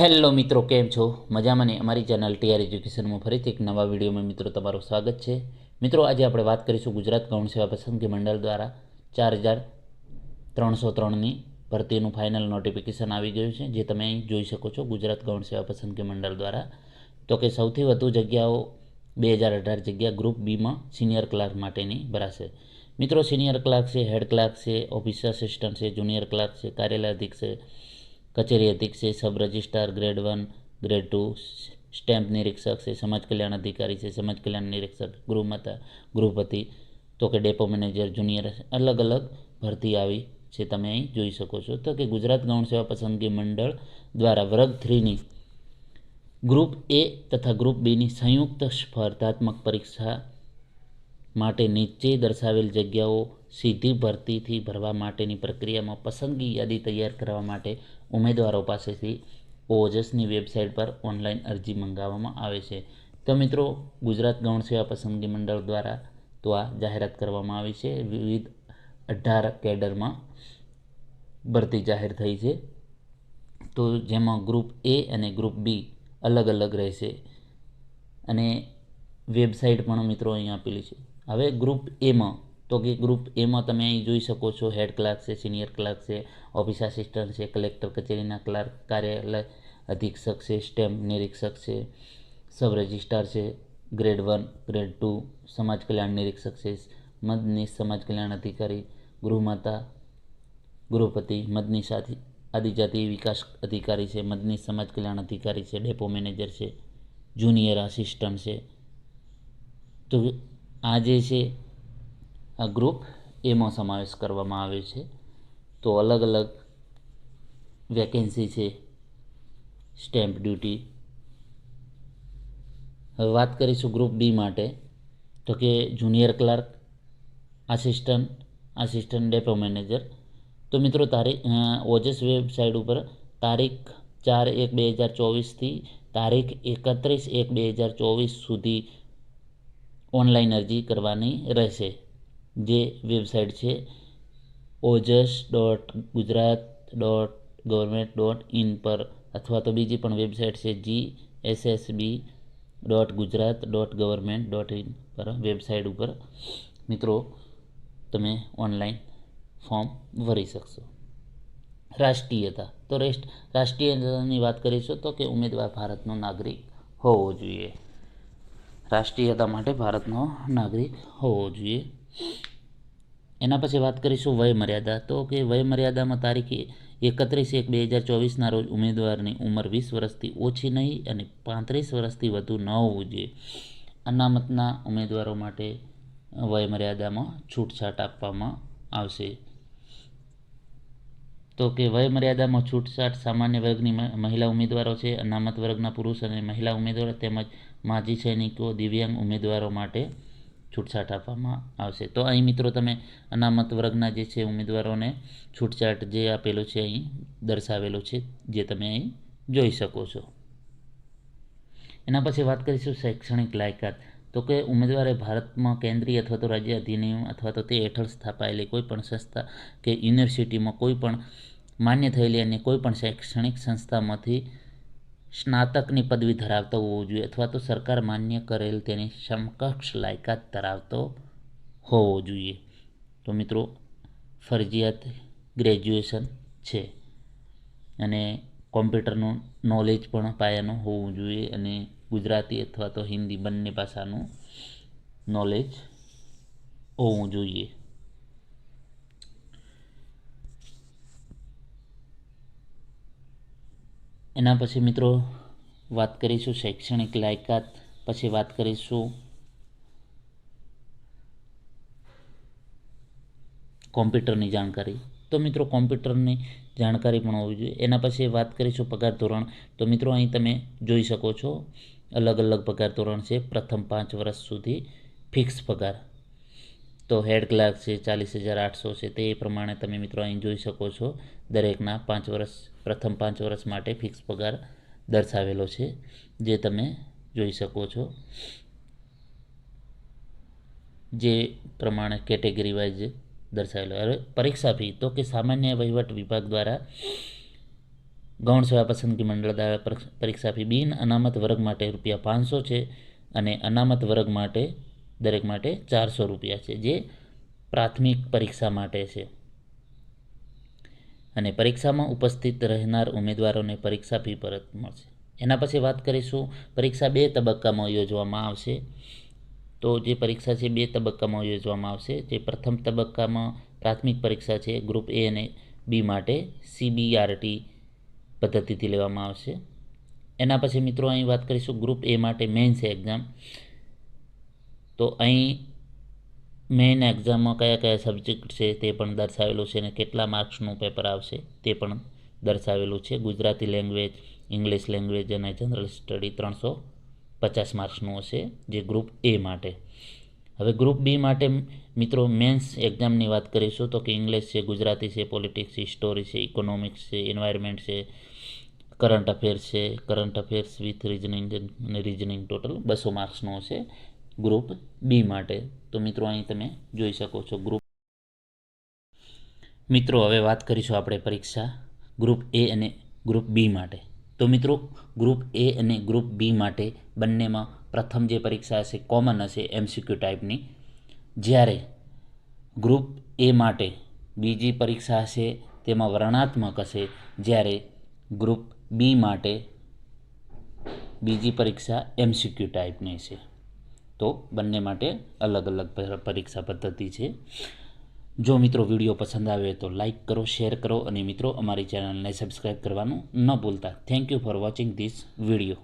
Hello મિત્રો, કેમ છો? મજામાં ને? અમારી ચેનલ ટીઆર એજ્યુકેશનમાં ફરીથી એક નવા વિડીયોમાં મિત્રો તમારું સ્વાગત છે. મિત્રો, આજે આપણે વાત કરીશું ગુજરાત ગૌણ સેવા પસંદગી મંડળ દ્વારા ચાર હજાર ત્રણસો ત્રણની ભરતીનું ફાઇનલ નોટિફિકેશન આવી ગયું છે, જે તમે અહીં જોઈ શકો છો ગુજરાત ગૌણ સેવા પસંદગી મંડળ દ્વારા. તો કે સૌથી વધુ જગ્યાઓ બે હજાર અઢાર જગ્યા ગ્રુપ બીમાં સિનિયર ક્લાર્ક માટેની ભરાશે. મિત્રો સિનિયર ક્લાર્ક છે હેડ ક્લાર્ક છે ઓફિસ આસિસ્ટન્ટ છે જુનિયર ક્લાર્ક છે કાર્યાલય અધિક છે કચેરી અધિક છે sub registrar grade one grade two stamp નિરીક્ષક છે, સમાજ કલ્યાણ અધિકારી છે, સમાજ કલ્યાણ નિરીક્ષક ગૃહમાતા ગૃહપતિ તો કે ડેપો મેનેજર, જુનિયર અલગ અલગ ભરતી આવી છે તમે અહીં જોઈ શકો છો. તો કે ગુજરાત ગૌણ સેવા પસંદગી મંડળ દ્વારા વર્ગ થ્રીની ગ્રુપ એ તથા ગ્રુપ બીની સંયુક્ત સ્પર્ધાત્મક પરીક્ષા માટે નીચે દર્શાવેલ જગ્યાઓ સીધી ભરતીથી ભરવા માટેની પ્રક્રિયામાં પસંદગી યાદી તૈયાર કરવા માટે ઉમેદવારો પાસેથી ઓજસની વેબસાઇટ પર ઓનલાઈન અરજી મંગાવવામાં આવે છે. તો મિત્રો, ગુજરાત ગૌણ સેવા પસંદગી મંડળ દ્વારા તો આ જાહેરાત કરવામાં આવી છે. વિવિધ અઢાર કેડરમાં ભરતી જાહેર થઈ છે. તો જેમાં ગ્રુપ એ અને ગ્રુપ બી અલગ અલગ રહેશે. અને વેબસાઇટ પણ મિત્રો અહીં આપેલી છે. હવે ગ્રુપ એમાં તો કે ગ્રુપ એમાં તમે અહીં જોઈ શકો છો હેડ ક્લાર્ક છે સિનિયર ક્લાર્ક છે ઓફિસ આસિસ્ટન્ટ છે કલેક્ટર કચેરીના ક્લાર્ક કાર્યાલય અધિક્ષક છે સ્ટેમ્પ નિરીક્ષક છે સબ રજિસ્ટ્રાર છે ગ્રેડ વન ગ્રેડ ટુ સમાજ કલ્યાણ નિરીક્ષક છે મદનીશ સમાજ કલ્યાણ અધિકારી, ગૃહમાતા, ગૃહપતિ મદનીશ આદિ આદિજાતિ વિકાસ અધિકારી છે મદનીશ સમાજ કલ્યાણ અધિકારી છે, ડેપો મેનેજર છે, જુનિયર આસિસ્ટન્ટ છે. તો આ જે છે ગ્રુપ એમાં સમાવેશ કરવામાં આવે છે. તો અલગ અલગ વેકેન્સી છે સ્ટેમ્પ ડ્યુટી હવે વાત કરીશું ગ્રુપ બી માટે. તો કે junior clerk assistant assistant depot manager તો મિત્રો તારીખ ઓજસ વેબસાઇટ ઉપર તારીખ ચાર એક બે હજાર ચોવીસથી તારીખ એકત્રીસ એક બે હજાર ચોવીસ સુધી ઓનલાઈન અરજી કરવાની રહેશે. જે વેબસાઇટ છે OJAS dot Gujarat dot government dot in પર અથવા તો બીજી પણ વેબસાઇટ છે G SSB dot Gujarat dot government dot in પર વેબસાઇટ ઉપર મિત્રો તમે ઓનલાઈન ફોર્મ ભરી શકશો. રાષ્ટ્રીયતા. તો રેસ્ટ રાષ્ટ્રીયતાની વાત કરીશું તો કે ઉમેદવાર ભારતનો નાગરિક હોવો જોઈએ. રાષ્ટ્રીયતા માટે ભારતનો નાગરિક હોવો જોઈએ. એના પછી વાત કરીશું વય મર્યાદા. તો કે વય મર્યાદામાં તારીખે એકત્રીસ એક બે હજાર ચોવીસના રોજ ઉમેદવારની ઉંમર વીસ વર્ષથી ઓછી નહીં અને પાંત્રીસ વર્ષથી વધુ ન હોવું જોઈએ. અનામતના ઉમેદવારો માટે વય મર્યાદામાં છૂટછાટ આપવામાં આવશે. તો કે વય મર્યાદામાં છૂટછાટ સામાન્ય વર્ગની મહિલા ઉમેદવારો છે, અનામત વર્ગના પુરુષ અને મહિલા ઉમેદવારો તેમજ માજી સૈનિકો, દિવ્યાંગ ઉમેદવારો માટે છૂટછાટ આપવામાં આવશે. તો અહીં મિત્રો તમે અનામત વર્ગના જે છે ઉમેદવારોને છૂટછાટ જે આપેલો છે અહીં દર્શાવેલો છે, જે તમે અહીં જોઈ શકો છો. એના પછી વાત કરીશું શૈક્ષણિક લાયકાત. તો કે ઉમેદવારે ભારતમાં કેન્દ્રીય અથવા તો રાજ્ય અધિનિયમ અથવા તો તે હેઠળ સ્થાપાયેલી કોઈ પણ સંસ્થા કે યુનિવર્સિટીમાં કોઈ પણ માન્ય થયેલી અને કોઈ પણ શૈક્ષણિક સંસ્થામાંથી સ્નાતકની પદવી ધરાવતો હોવો જોઈએ અથવા તો સરકાર માન્ય કરેલ તેની સમકક્ષ લાયકાત ધરાવતો હોવો જોઈએ. તો મિત્રો, ફરજિયાત ગ્રેજ્યુએશન છે અને કોમ્પ્યુટરનું નોલેજ પણ પાયાનું હોવું જોઈએ અને ગુજરાતી અથવા તો હિન્દી બંને ભાષાનું નોલેજ હોવું જોઈએ. એના પછી મિત્રો વાત કરીશું શૈક્ષણિક લાયકાત, પછી વાત કરીશું કોમ્પ્યુટરની જાણકારી. તો મિત્રો કોમ્પ્યુટરની જાણકારી પણ હોવી જોઈએ. એના પછી વાત કરીશું પગાર ધોરણ. તો મિત્રો અહીં તમે જોઈ શકો છો અલગ અલગ પગાર ધોરણ છે. પ્રથમ પાંચ વર્ષ સુધી ફિક્સ પગાર. તો હેડ ક્લાર્ક છે, ચાલીસ હજાર આઠસો છે, તે પ્રમાણે તમે મિત્રો અહીં જોઈ શકો છો, દરેકના પાંચ વર્ષ, પ્રથમ પાંચ વર્ષ માટે ફિક્સ પગાર દર્શાવેલો છે, જે તમે જોઈ શકો છો. જે પ્રમાણે કેટેગરી વાઇઝ દર્શાવેલો. હવે પરીક્ષા ફી તો કે સામાન્ય વહીવટ વિભાગ દ્વારા ગૌણ સેવા પસંદગી મંડળ દ્વારા પર- પરીક્ષા ફી બિન અનામત વર્ગ માટે રૂપિયા પાંચસો છે અને અનામત વર્ગ માટે દરેક માટે ચારસો રૂપિયા છે, જે પ્રાથમિક પરીક્ષા માટે છે. અને પરીક્ષામાં ઉપસ્થિત રહેનાર ઉમેદવારોને પરીક્ષા ફી પરત મળશે. એના પછી વાત કરીશું, પરીક્ષા બે તબક્કામાં યોજવામાં આવશે. તો જે પરીક્ષા છે, બે તબક્કામાં યોજવામાં આવશે. જે પ્રથમ તબક્કામાં પ્રાથમિક પરીક્ષા છે, ગ્રુપ એ અને બી માટે સીબીઆરટી પદ્ધતિથી લેવામાં આવશે. એના પછી મિત્રો અહીં વાત કરીશું, ગ્રુપ એ માટે મેઇન્સ એક્ઝામ. તો અહીં મેઇન એક્ઝામમાં કયા કયા સબ્જેક્ટ છે તે પણ દર્શાવેલું છે અને કેટલા માર્ક્સનું પેપર આવશે તે પણ દર્શાવેલું છે. ગુજરાતી લેંગ્વેજ ઇંગ્લિશ લેંગ્વેજ અને જનરલ સ્ટડી ત્રણસો પચાસ માર્ક્સનું હશે જે ગ્રુપ એ માટે. હવે ગ્રુપ બી માટે મિત્રો મેન્સ એક્ઝામની વાત કરીશું તો કે ઇંગ્લિશ છે, ગુજરાતી છે પોલિટિક્સ હિસ્ટોરી છે ઇકોનોમિક્સ છે એન્વાયરમેન્ટ છે કરંટ અફેર્સ છે કરંટ અફેર્સ વિથ રિઝનિંગ અને રિઝનિંગ ટોટલ બસો માર્ક્સનું હશે. ગ્રુપ બી માટે. તો મિત્રો, અહીં તમે જોઈ શકો છો ગ્રુપ. મિત્રો, હવે વાત કરીશું આપણે પરીક્ષા ગ્રુપ એ અને ગ્રુપ બી માટે. તો મિત્રો, ગ્રુપ એ અને ગ્રુપ બી માટે બંનેમાં પ્રથમ જે પરીક્ષા હશે, કોમન હશે એમસીક્યુ ટાઈપની જ્યારે ગ્રુપ એ માટે બીજી પરીક્ષા હશે, તેમાં વર્ણાત્મક હશે, જ્યારે ગ્રુપ બી માટે બીજી પરીક્ષા એમસીક્યુ ટાઈપની છે તો બંને માટે અલગ અલગ પરીક્ષા પદ્ધતિ છે. જો મિત્રો વીડિયો પસંદ આવે તો લાઇક કરો, શેર કરો અને મિત્રો અમારી ચેનલને સબસ્ક્રાઈબ કરવાનું ન ભૂલતા. Thank you for watching this video